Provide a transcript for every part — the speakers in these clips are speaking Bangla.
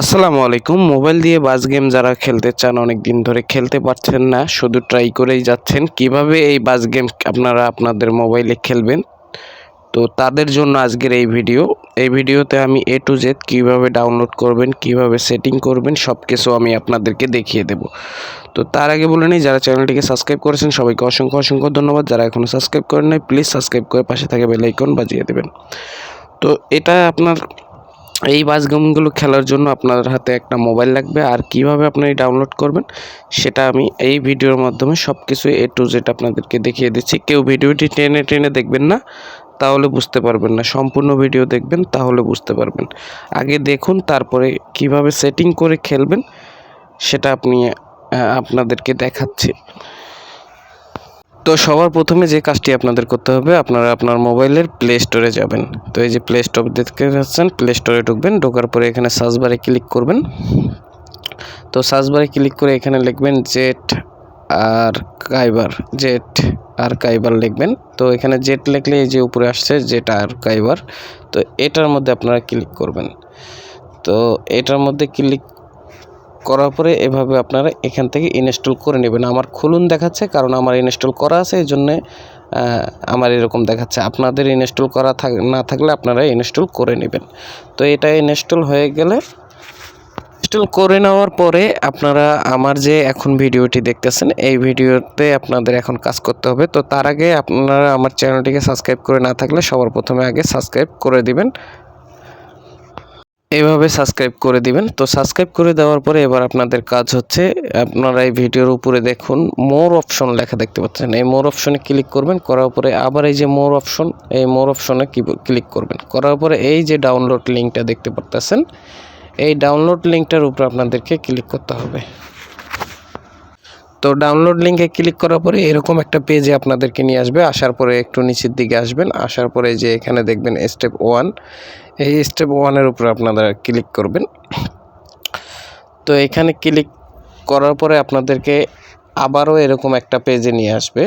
আসসালামু আলাইকুম। মোবাইল দিয়ে বাস গেম যারা খেলতে চান অনেক দিন ধরে খেলতে পারছেন না, শুধু ট্রাই করেই যাচ্ছেন। কীভাবে এই বাস গেম আপনারা আপনাদের মোবাইলে খেলবেন? তো তাদের জন্য আজকের এই ভিডিও। এই ভিডিওতে আমি এ টু জেড কীভাবে ডাউনলোড করবেন, কীভাবে সেটিং করবেন সব কিছু আমি আপনাদেরকে দেখিয়ে দেব। তো তার আগে বলে নিই, যারা চ্যানেলটিকে সাবস্ক্রাইব করেছেন, সবাইকে অসংখ্য অসংখ্য ধন্যবাদ। যারা এখনও সাবস্ক্রাইব করেন নাই প্লিজ সাবস্ক্রাইব করে পাশে থাকে বেল আইকন বাজিয়ে দেবেন। তো এটা আপনার এই বাস গেমগুলো খেলার জন্য আপনার হাতে একটা মোবাইল লাগবে। আর কীভাবে আপনি ডাউনলোড করবেন, সেটা আমি এই ভিডিওর মাধ্যমে সব কিছু এ টু জেড আপনাদেরকে দেখিয়ে দিচ্ছি। কেউ ভিডিওটি টেনে টেনে দেখবেন না, তাহলে বুঝতে পারবেন না। সম্পূর্ণ ভিডিও দেখবেন, তাহলে বুঝতে পারবেন। আগে দেখুন, তারপরে কীভাবে সেটিং করে খেলবেন, সেটা আপনি আপনাদেরকে দেখাচ্ছি। তো সবার প্রথমে যে কাজটি আপনাদের করতে হবে, আপনারা আপনার মোবাইলের প্লে স্টোরে যাবেন। তো এই যে প্লে স্টোর দেখতে পাচ্ছেন প্লে স্টোরে ঢুকবেন, ঢোকার পরে এখানে সার্চ বারে ক্লিক করবেন। তো সার্চ বারে ক্লিক করে এখানে লিখবেন জেট আর কাইবার জেট আর কাইবার লিখবেন। তো এখানে জেট লিখলে এই যে উপরে আসছে জেট আর কাইবার তো এটার মধ্যে আপনারা ক্লিক করবেন। তো এটার মধ্যে ক্লিক করার পরে এভাবে আপনারা এখান থেকে ইনস্টল করে নেবেন। আমার খুলুন দেখাচ্ছে, কারণ আমার ইনস্টল করা আছে, এই জন্যে আমার এরকম দেখাচ্ছে। আপনাদের ইনস্টল করা না থাকলে আপনারা ইনস্টল করে নেবেন। তো এটা ইনস্টল হয়ে গেলে ইনস্টল করে নেওয়ার পরে আপনারা আমার যে এখন ভিডিওটি দেখতেছেন, এই ভিডিওতে আপনাদের এখন কাজ করতে হবে। তো তার আগে আপনারা আমার চ্যানেলটিকে সাবস্ক্রাইব করে না থাকলে সবার প্রথমে আগে সাবস্ক্রাইব করে দিবেন। এইভাবে সাবস্ক্রাইব করে দিবেন। তো সাবস্ক্রাইব করে দেওয়ার পরে এবার আপনাদের কাজ হচ্ছে, আপনারা এই ভিডিওর উপরে দেখুন মোর অপশন লেখা দেখতে পাচ্ছেন। এই মোর অপশনে ক্লিক করবেন, করার পরে আবার এই যে মোর অপশন এই মোর অপশনে ক্লিক করবেন। করার পরে এই যে ডাউনলোড লিঙ্কটা দেখতে পাচ্ছেন এই ডাউনলোড লিঙ্কটার উপরে আপনাদেরকে ক্লিক করতে হবে। তো ডাউনলোড লিঙ্কে ক্লিক করার পরে এরকম একটা পেজে আপনাদেরকে নিয়ে আসবে। আসার পরে একটু নিচের দিকে আসবেন। আসার পরে যে এখানে দেখবেন স্টেপ ওয়ান এই স্টেপ ওয়ানের উপরে আপনারা ক্লিক করবেন। তো এখানে ক্লিক করার পরে আপনাদেরকে আবারও এরকম একটা পেজে নিয়ে আসবে।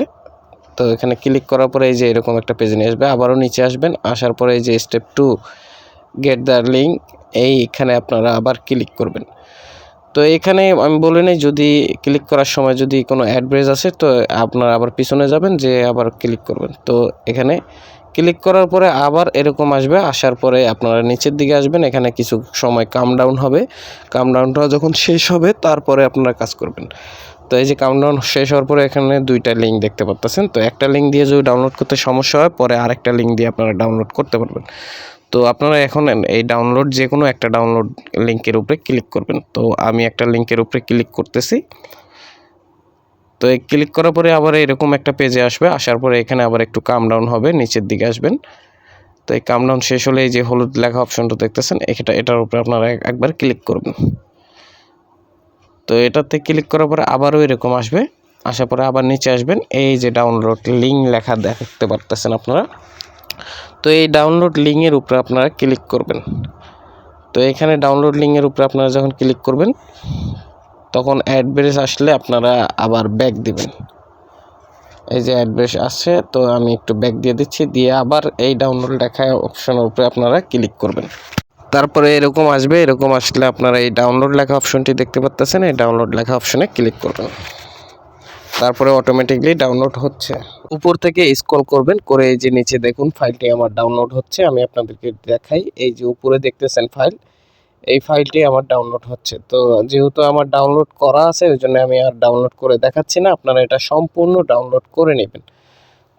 তো এখানে ক্লিক করার পরে এই যে এরকম একটা পেজে নিয়ে আসবে, আবারও নিচে আসবেন। আসার পরে এই যে step to get the link এইখানে আপনারা আবার ক্লিক করবেন। তো এখানে আমি বলে নিই, যদি ক্লিক করার সময় যদি কোনো অ্যাডভ্রেস আসে, তো আপনারা আবার পিছনে যাবেন যে আবার ক্লিক করবেন। তো এখানে ক্লিক করার পরে আবার এরকম আসবে, আসার পরে আপনারা নিচের দিকে আসবেন, এখানে কিছু সময় কাম ডাউন হবে। কাম ডাউনটা যখন শেষ হবে, তারপরে আপনারা কাজ করবেন। তো এই যে কাউন্টডাউন শেষ হওয়ার পরে এখানে দুইটা লিঙ্ক দেখতে পাচ্ছেন তো একটা লিঙ্ক দিয়ে যদি ডাউনলোড করতে সমস্যা হয়, পরে আরেকটা লিঙ্ক দিয়ে আপনারা ডাউনলোড করতে পারবেন। তো আপনারা এখন এই ডাউনলোড যে কোনো একটা ডাউনলোড লিঙ্কের উপরে ক্লিক করবেন। তো আমি একটা লিঙ্কের উপরে ক্লিক করতেছি। তো ক্লিক করার পরে আবার এরকম একটা পেজে আসবে, আসার পরে এখানে আবার একটু কাম ডাউন হবে, নিচের দিকে আসবেন। তো এই কাম ডাউন শেষ হলে এই যে হলুদ লেখা অপশনটা দেখতেছেন এটা এটার উপরে আপনারা একবার ক্লিক করবেন। তো এটাতে ক্লিক করার পরে আবারও এরকম আসবে, আসার পরে আবার নিচে আসবেন, এই যে ডাউনলোড লিঙ্ক লেখা দেখতে পারতেছেন আপনারা। তো এই ডাউনলোড লিঙ্কের উপরে আপনারা ক্লিক করবেন। তো এখানে ডাউনলোড লিঙ্কের উপরে আপনারা যখন ক্লিক করবেন তখন অ্যাড্রেস আসলে আপনারা আবার ব্যাক দিবেন। এই যে অ্যাড্রেস আসছে, তো আমি একটু ব্যাক দিয়ে দিচ্ছি, দিয়ে আবার এই ডাউনলোড লেখা অপশনের উপরে আপনারা ক্লিক করবেন। তারপরে এরকম আসবে, এরকম আসলে আপনারা এই ডাউনলোড লেখা অপশনটি দেখতে পাচ্ছেন এই ডাউনলোড লেখা অপশনে ক্লিক করবেন। তারপরে অটোমেটিকলি ডাউনলোড হচ্ছে। উপর থেকে স্ক্রল করবেন, করে এই যে নিচে দেখুন ফাইলটি আমার ডাউনলোড হচ্ছে, আমি আপনাদেরকে দেখাই। এই যে উপরে দেখতেছেন ফাইল এই ফাইলটি আমার ডাউনলোড হচ্ছে। তো যেহেতু আমার ডাউনলোড করা আছে, ওই জন্য আমি আর ডাউনলোড করে দেখাচ্ছি না। আপনারা এটা সম্পূর্ণ ডাউনলোড করে নেবেন।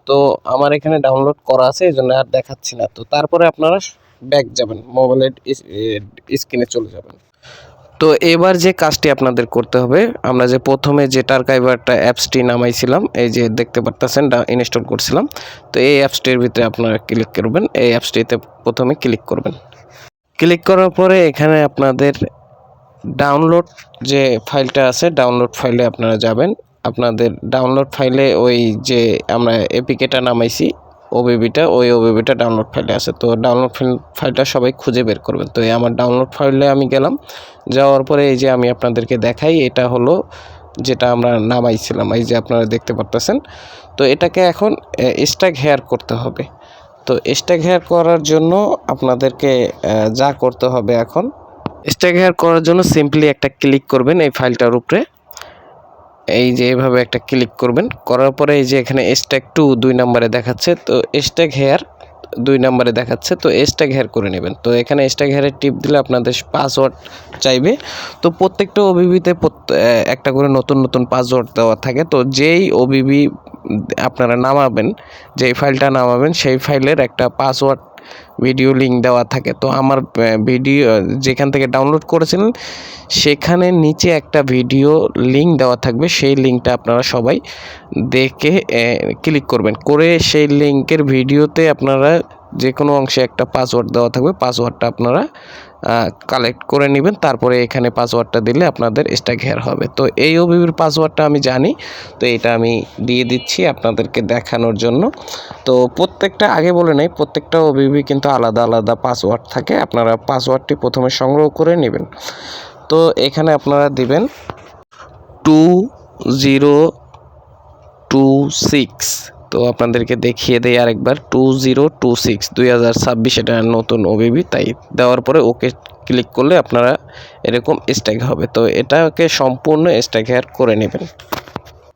তো আমার এখানে ডাউনলোড করা আছে, এই জন্য আর দেখাচ্ছি না। তো তারপরে আপনারা ব্যাক যাবেন মোবাইলের স্ক্রিনে চলে যাবেন। তো এবার যে কাজটি আপনাদের করতে হবে, আমরা যে প্রথমে যে টার্কাইভারটা অ্যাপসটি নামাইছিলাম, এই যে দেখতে পারতেছেন ইনস্টল করছিলাম। তো এই অ্যাপসটির ভিতরে আপনারা ক্লিক করবেন, এই অ্যাপসটিতে প্রথমে ক্লিক করবেন। ক্লিক করার পরে এখানে আপনাদের ডাউনলোড যে ফাইলটা আছে ডাউনলোড ফাইলে আপনারা যাবেন। আপনাদের ডাউনলোড ফাইলে ওই যে আমরা এপিকেটা নামাইছি ওবিবিটা ওই ওবিবিটা ডাউনলোড ফাইলে আছে। তো ডাউনলোড ফাইলটা সবাই খুঁজে বের করবেন। তো এই আমার ডাউনলোড ফাইলে আমি গেলাম। যাওয়ার পরে এই যে আমি আপনাদেরকে দেখাই, এটা হলো যেটা আমরা নামাইছিলাম। এই যে আপনারা দেখতে পারতেছেন। তো এটাকে এখন স্ট্যাক হেয়ার করতে হবে। তো স্ট্যাক হেয়ার করার জন্য আপনাদেরকে যা করতে হবে এখন স্ট্যাক হেয়ার করার জন্য সিম্পলি একটা ক্লিক করবেন এই ফাইলটার উপরে। এই যে এভাবে একটা ক্লিক করবেন, করার পরে এই যে এখানে স্ট্যাক টু দুই নম্বরে দেখাচ্ছে, তো স্ট্যাক হেয়ার দুই নম্বরে দেখাচ্ছে, তো এসটা ঘের করে নেবেন। তো এখানে এসটা ঘেরের টিপ দিলে আপনাদের পাসওয়ার্ড চাইবে। তো প্রত্যেকটা ওবিবিতে একটা করে নতুন নতুন পাসওয়ার্ড দেওয়া থাকে। তো যেই ওবিবি আপনারা নামাবেন, যেই ফাইলটা নামাবেন, সেই ফাইলের একটা পাসওয়ার্ড ভিডিও লিঙ্ক দেওয়া থাকে। তো আমার ভিডিও যেখান থেকে ডাউনলোড করেছিলেন সেখানে নিচে একটা ভিডিও লিঙ্ক দেওয়া থাকবে। সেই লিঙ্কটা আপনারা সবাই দেখে ক্লিক করবেন। করে সেই লিঙ্কের ভিডিওতে আপনারা যে কোনো অংশে একটা পাসওয়ার্ড দেওয়া থাকবে। পাসওয়ার্ডটা আপনারা কালেক্ট করে নেবেন। তারপরে এখানে পাসওয়ার্ডটা দিলে আপনাদের স্ট্যাক হেয়ার হবে। তো এই ওবিবির পাসওয়ার্ডটা আমি জানি। তো এটা আমি দিয়ে দিচ্ছি আপনাদেরকে দেখানোর জন্য। তো প্রত্যেকটা, আগে বলে নেই, প্রত্যেকটা ওবিবি কিন্তু আলাদা আলাদা পাসওয়ার্ড থাকে। আপনারা পাসওয়ার্ডটি প্রথমে সংগ্রহ করে নেবেন। তো এখানে আপনারা দিবেন টু জিরো টু সিক্স তো আপনাদেরকে দেখিয়ে দেই আরেকবার টু জিরো টু সিক্স দুই হাজার ছাব্বিশ এটা নতুন ওবিবি তাই দেওয়ার পরে ওকে ক্লিক করলে আপনারা এরকম স্ট্যাগ হবে। তো এটাকে সম্পূর্ণ স্ট্যাগ হেয়ার করে নেবেন।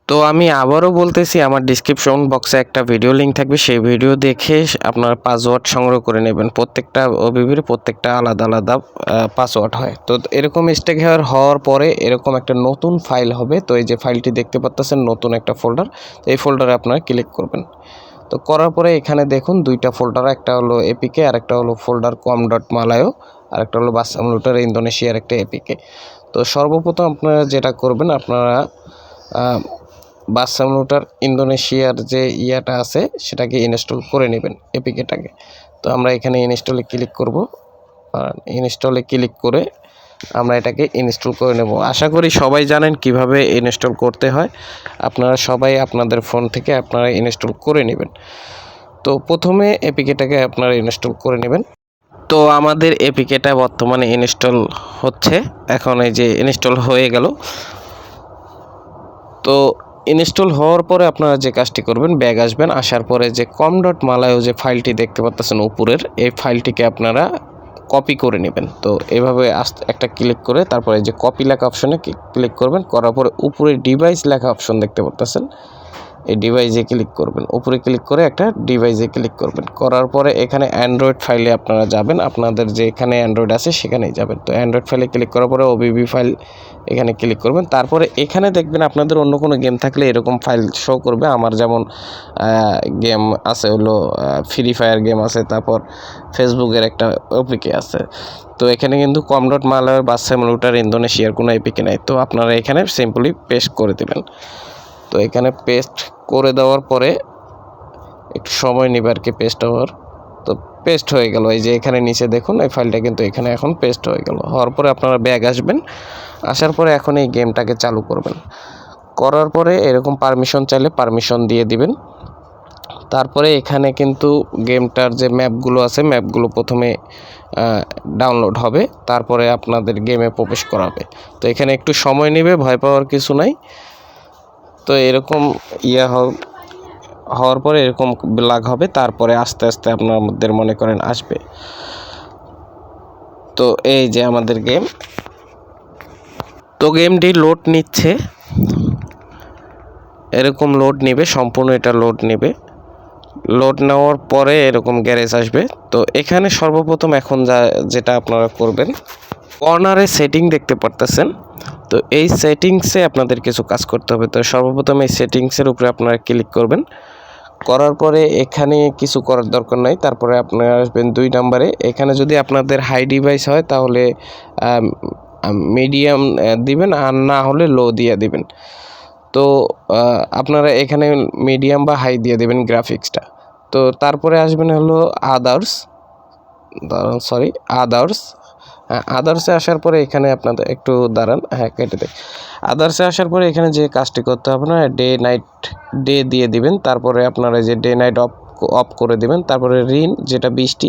তো আমি আবারও বলতেছি, আমার ডিসক্রিপশন বক্সে একটা ভিডিও লিঙ্ক থাকবে। সেই ভিডিও দেখে আপনার পাসওয়ার্ড সংগ্রহ করে নেবেন। প্রত্যেকটা ওবিবির প্রত্যেকটা আলাদা আলাদা পাসওয়ার্ড হয়। তো এরকম স্টেক হেয়ার হওয়ার পরে এরকম একটা নতুন ফাইল হবে। তো এই যে ফাইলটি দেখতে পাচ্ছেন নতুন একটা ফোল্ডার তো এই ফোল্ডারে আপনারা ক্লিক করবেন। তো করার পরে এখানে দেখুন, দুইটা ফোল্ডার একটা হলো এপিকে আর একটা হলো ফোল্ডার কম ডট মালায়ো আর একটা হলো বাসামলুটার ইন্দোনেশিয়ার একটা এপিকে তো সর্বপ্রথম আপনারা যেটা করবেন, আপনারা বাসামলুটার ইন্দোনেশিয়ার যে ইয়াটা আছে, সেটাকে ইনস্টল করে নেবেন এপিকেটাকে তো আমরা এখানে ইনস্টলে ক্লিক করব। ইনস্টলে ক্লিক করে আমরা এটাকে ইনস্টল করে নেব। আশা করি সবাই জানেন কীভাবে ইনস্টল করতে হয়। আপনারা সবাই আপনাদের ফোন থেকে আপনারা ইনস্টল করে নেবেন। তো প্রথমে এপিকেটাকে আপনারা ইনস্টল করে নেবেন। তো আমাদের এপিকেটা বর্তমানে ইনস্টল হচ্ছে। এখন এই যে ইনস্টল হয়ে গেল। তো ইনস্টল হওয়ার পরে আপনারা যে কাজটি করবেন, ব্যাগ আসবেন, আসার পরে যে কম ডট মালায়ও যে ফাইলটি দেখতে পাচ্ছেন উপরের, এই ফাইলটিকে আপনারা কপি করে নেবেন। তো এভাবে একটা ক্লিক করে তারপরে যে কপি লেখা অপশনে ক্লিক করবেন, করার পরে উপরে ডিভাইস লেখা অপশন দেখতে পাচ্ছেন এই ডিভাইসে ক্লিক করবেন। উপরে ক্লিক করে একটা ডিভাইসে ক্লিক করবেন। করার পরে এখানে অ্যান্ড্রয়েড ফাইলে আপনারা যাবেন। আপনাদের যে এখানে অ্যান্ড্রয়েড আছে সেখানেই যাবেন। তো অ্যান্ড্রয়েড ফাইলে ক্লিক করার পরে ওবিবি ফাইল এখানে ক্লিক করবেন। তারপরে এখানে দেখবেন আপনাদের অন্য কোনো গেম থাকলে এরকম ফাইল শো করবে। আমার যেমন গেম আছে হলো ফ্রি ফায়ার গেম আছে, তারপর ফেসবুকের একটা ওপিকে আছে। তো এখানে কিন্তু কম ডট মালার বা সেমলুটার ইন্দোনেশিয়ার কোনো এপিকে নাই। তো আপনারা এখানে সিম্পলি পেস্ট করে দেবেন। তো এখানে পেস্ট করে দেওয়ার পরে একটু সময় নেবে আর কি পেস্ট হওয়ার। তো পেস্ট হয়ে গেল, এই যে এখানে নিচে দেখুন, এই ফাইলটা কিন্তু এখানে এখন পেস্ট হয়ে গেল। হওয়ার পরে আপনারা ব্যাগ আসবেন, আসার পরে এখন এই গেমটাকে চালু করবেন। করার পরে এরকম পারমিশন চাইলে পারমিশন দিয়ে দিবেন। তারপরে এখানে কিন্তু গেমটার যে ম্যাপগুলো আছে ম্যাপগুলো প্রথমে ডাউনলোড হবে, তারপরে আপনাদের গেমে প্রবেশ করাবে। তো এখানে একটু সময় নেবে, ভয় পাওয়ার কিছু নাই। তো এরকম ইয়ে হওয়ার পরে এরকম ব্লাগ হবে, তারপরে আস্তে আস্তে আপনাদের মনে করেন আসবে। তো এই যে আমাদের গেম তো গেমটি লোড নিচ্ছে। এরকম লোড নেবে, সম্পূর্ণ এটা লোড নেবে। লোড নেওয়ার পরে এরকম গ্যারেজ আসবে। তো এখানে সর্বপ্রথম এখন যা, যেটা আপনারা করবেন কর্নারে সেটিং দেখতে পারতেছেন। তো এই সেটিংসে আপনাদের কিছু কাজ করতে হবে। তো সর্বপ্রথম এই সেটিংসের উপরে আপনারা ক্লিক করবেন। করার পরে এখানে কিছু করার দরকার নাই। তারপরে আপনারা আসবেন দুই নাম্বারে। এখানে যদি আপনাদের হাই ডিভাইস হয়, তাহলে মিডিয়াম দিবেন। আর না হলে লো দিয়ে দিবেন। তো আপনারা এখানে মিডিয়াম বা হাই দিয়ে দেবেন গ্রাফিক্সটা তো তারপরে আসবেন হলো আদার্স সরি আদার্স আদার্সে আসার পরে এখানে আপনাদের একটু দাঁড়ান। হ্যাঁ কেটে দেয় আদার্সে আসার পরে এখানে যে কাজটি করতে হবে না ডে নাইট ডে দিয়ে দিবেন। তারপরে আপনারা যে ডে নাইট অফ অফ করে দিবেন, তারপরে রিন যেটা বৃষ্টি,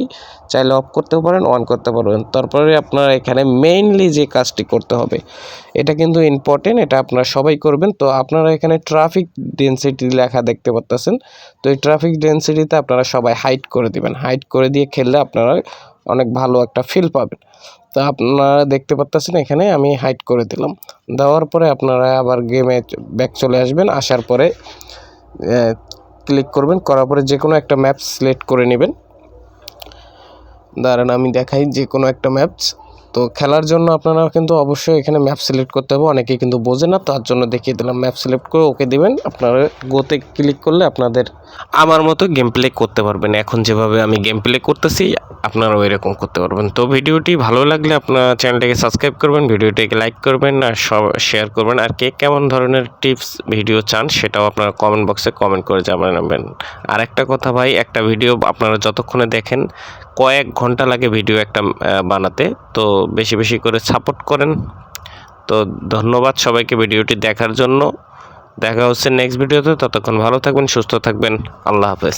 চাইলে অফ করতেও পারেন অন করতে পারবেন। তারপরে আপনারা এখানে মেইনলি যে কাজটি করতে হবে, এটা কিন্তু ইম্পর্টেন্ট এটা আপনারা সবাই করবেন। তো আপনারা এখানে ট্রাফিক ডেন্সিটি লেখা দেখতে পাচ্তেছেন তো এই ট্রাফিক ডেন্সিটিতে আপনারা সবাই হাইট করে দিবেন। হাইট করে দিয়ে খেললে আপনারা অনেক ভালো একটা ফিল পাবেন। তা আপনারা দেখতে পাচ্ছেন এখানে, আমি হাইট করে দিলাম। দেওয়ার পরে আপনারা আবার গেমে ব্যাক চলে আসবেন, আসার পরে ক্লিক করবেন, করার পরে যে কোনো একটা ম্যাপ সিলেক্ট করে নেবেন। দাঁড়ান, আমি দেখাই যে কোনো একটা ম্যাপস তো খেলার জন্য আপনারা কিন্তু অবশ্যই এখানে ম্যাপ সিলেক্ট করতে হবে। অনেকেই কিন্তু বোঝে না, তার জন্য দেখিয়ে দিলাম ম্যাপ সিলেক্ট করে ওকে দিবেন। আপনারা গোতে ক্লিক করলে আপনাদের আমার মতো গেম প্লে করতে পারবেন। এখন যেভাবে আমি গেম প্লে করতেছি, আপনারাও এরকম করতে পারবেন। তো ভিডিওটি ভালো লাগলে আপনার চ্যানেলটাকে সাবস্ক্রাইব করবেন, ভিডিওটিকে লাইক করবেন আর সব শেয়ার করবেন। আর কে কেমন ধরনের টিপস ভিডিও চান সেটাও আপনারা কমেন্ট বক্সে কমেন্ট করে জানাবেন আর একটা কথা ভাই, একটা ভিডিও আপনারা যতক্ষণে দেখেন, কয়েক ঘণ্টা লাগে ভিডিও একটা বানাতে। তো বেশি বেশি করে সাপোর্ট করেন। তো ধন্যবাদ সবাইকে ভিডিওটি দেখার জন্য। দেখা হচ্ছে নেক্সট ভিডিওতে ততক্ষণ ভালো থাকবেন, সুস্থ থাকবেন। আল্লাহ হাফেজ।